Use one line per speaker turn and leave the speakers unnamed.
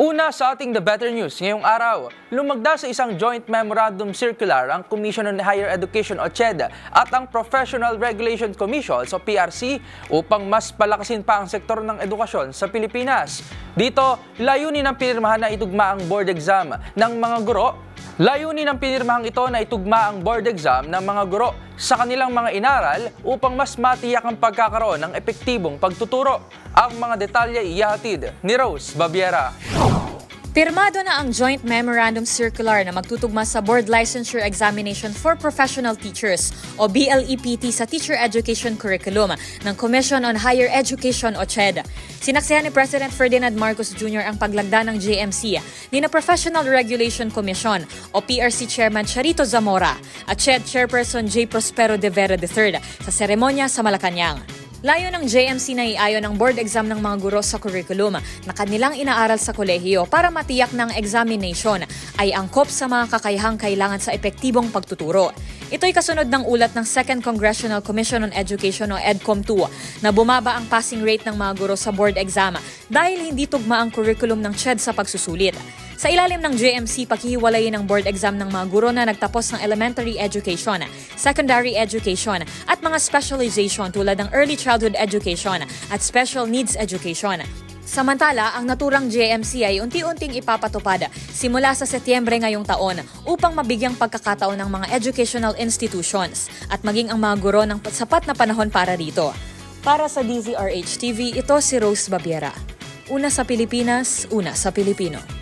Una sa ating The Better News ngayong araw, lumagda sa isang joint memorandum circular ang Commission on Higher Education o CHED at ang Professional Regulation Commission o PRC upang mas palakasin pa ang sektor ng edukasyon sa Pilipinas. Dito, layunin ng pinirmahan na itugma ang board exam ng mga guro Layunin ng pinirmahang ito na itugma ang board exam ng mga guro sa kanilang mga inaral upang mas matiyak ang pagkakaroon ng epektibong pagtuturo. Ang mga detalye iyahatid ni Rose Babiera.
Pirmado na ang Joint Memorandum Circular na magtutugma sa Board Licensure Examination for Professional Teachers o BLEPT sa Teacher Education Curriculum ng Commission on Higher Education o CHED. Sinaksihan ni President Ferdinand Marcos Jr. ang paglagda ng JMC ni na Professional Regulation Commission o PRC Chairman Charito Zamora at CHED Chairperson J. Prospero de Vera III sa seremonya sa Malacanang. Layo ng JMC na iayon ang board exam ng mga guro sa curriculum na kanilang inaaral sa kolehiyo para matiyak ng examination ay angkop sa mga kakayahang kailangan sa epektibong pagtuturo. Ito'y kasunod ng ulat ng Second Congressional Commission on Education o EDCOM2 na bumaba ang passing rate ng mga guro sa board exam dahil hindi tugma ang curriculum ng CHED sa pagsusulit. Sa ilalim ng JMC, paghihiwalayin ang board exam ng mga guro na nagtapos ng elementary education, secondary education, at mga specialization tulad ng early childhood education at special needs education. Samantala, ang naturang JMC ay unti-unting ipapatupad simula sa Setyembre ngayong taon upang mabigyang pagkakataon ng mga educational institutions at maging ang mga guro ng sapat na panahon para rito. Para sa DZRH TV, ito si Rose Babiera. Una sa Pilipinas, una sa Pilipino.